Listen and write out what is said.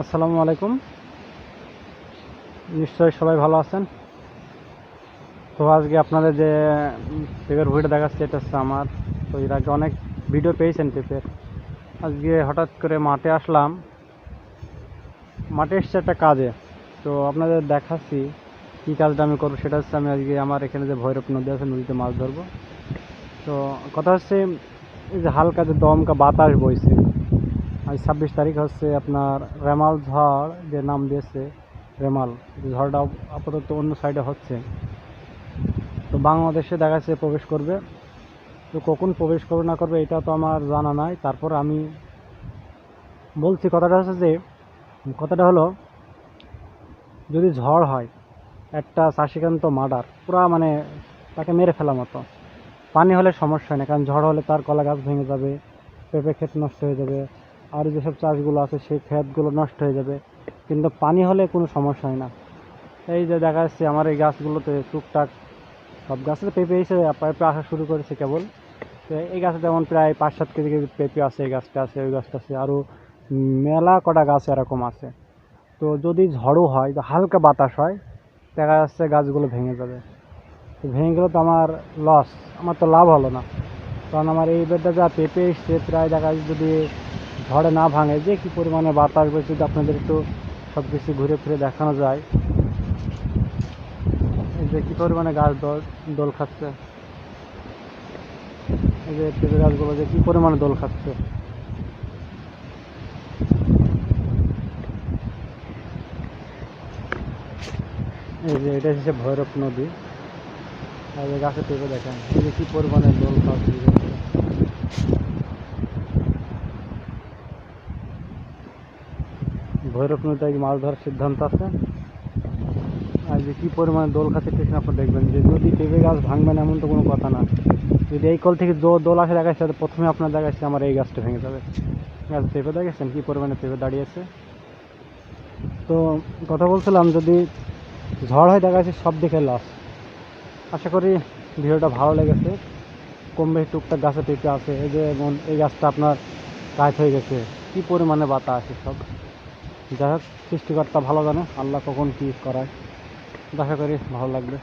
আসসালামু আলাইকুম। নিশ্চয়ই সবাই ভালো আছেন? তো আজকে আপনাদের যে পেপের ভিডিও দেখাচ্ছে, এটা হচ্ছে আমার। তো এর আগে অনেক ভিডিও পেয়েছেন পেপের আজকে হঠাৎ করে মাঠে আসলাম। মাঠে এসছে একটা কাজে। তো আপনাদের দেখাচ্ছি কী কাজটা আমি করব। সেটা হচ্ছে আমি আজকে আমার এখানে যে ভৈরব নদী আছে, নদীতে মাছ ধরবো। তো কথা হচ্ছে, এই যে হালকা যে দমকা বাতাস বইছে আজ ছাব্বিশ তারিখ হচ্ছে আপনার রেমাল ঝড় যে নাম দিয়েছে রেমাল। ঝড়টা আপাতত অন্য সাইডে হচ্ছে। তো বাংলাদেশে দেখা যাচ্ছে প্রবেশ করবে। তো কখন প্রবেশ করবে, না করবে, এটা তো আমার জানা নাই। তারপর আমি বলছি, কথাটা হচ্ছে যে, কথাটা হলো, যদি ঝড় হয়, একটা চাষিকান্ত মার্ডার, পুরা মানে তাকে মেরে ফেলা মতো। পানি হলে সমস্যা হয় না, কারণ ঝড় হলে তার কলা গাছ ভেঙে যাবে, পেঁপে ক্ষেত নষ্ট হয়ে যাবে। আর যেসব চাষগুলো আছে, সেই ক্ষেতগুলো নষ্ট হয়ে যাবে। কিন্তু পানি হলে কোনো সমস্যা হয় না। এই যে দেখা যাচ্ছে আমার এই গাছগুলোতে টুকটাক সব গাছে পেঁপে এসে পেঁপে আসা শুরু করেছে কেবল। তো এই গাছে যেমন প্রায় পাঁচ সাত কেজি কেজি পেঁপে আছে, এই গাছটা আছে, ওই গাছটা আছে, আরও মেলা কটা গাছ এরকম আছে। তো যদি ঝড়ও হয়, তো হালকা বাতাস হয়, দেখা যাচ্ছে গাছগুলো ভেঙে যাবে। তো ভেঙে গেলে তো আমার লস আমার তো লাভ হলো না। কারণ আমার এই বেডটা যা পেঁপে এসছে, প্রায় দেখা যাচ্ছে যদি ঝড়ে না ভাঙে যে কী পরিমাণে বাতাস বইছে, যদি আপনাদের একটু সব কিছু ঘুরে ফিরে দেখানো যায়। এই যে কী পরিমাণে গাছ দোল দোল খাচ্ছে। এই যে পেঁপে গাছগুলো যে কী পরিমাণে দোল খাচ্ছে। এই যে এটা হচ্ছে ভৈরব নদী। আর গাছে পেঁপে দেখেন, এই যে কী পরিমাণে দোল খাচ্ছে এই গাছগুলো। ভৈরব নদীতে মাছ ধরার সিদ্ধান্ত আছে। আর যে কী পরিমাণে দোল খাচ্ছে কৃষ্ণ আপনি দেখবেন যে যদি পেঁপে গাছ ভাঙবেন এমন তো কোনো কথা না। যদি এই কল থেকে দোল আসে দেখাচ্ছে তাহলে প্রথমে আপনার দেখা দেখাচ্ছে আমার এই গাছটা ভেঙে যাবে। গাছ পেঁপে দেখেছেন কী পরিমাণে পেঁপে দাঁড়িয়েছে। তো কথা বলছিলাম, যদি ঝড় হয় দেখা যাচ্ছে সব দিকে লস আশা করি ভিডিওটা ভালো লেগেছে। কম বেশি টুকটাক গাছে পেঁপে আছে, এই যে যেমন এই গাছটা আপনার কাজ হয়ে গেছে। কী পরিমাণে বাতাস সব যাই হোক সৃষ্টিকর্তা ভালো জানে আল্লাহ কখন কী করায়। দেখা করি ভালো লাগবে।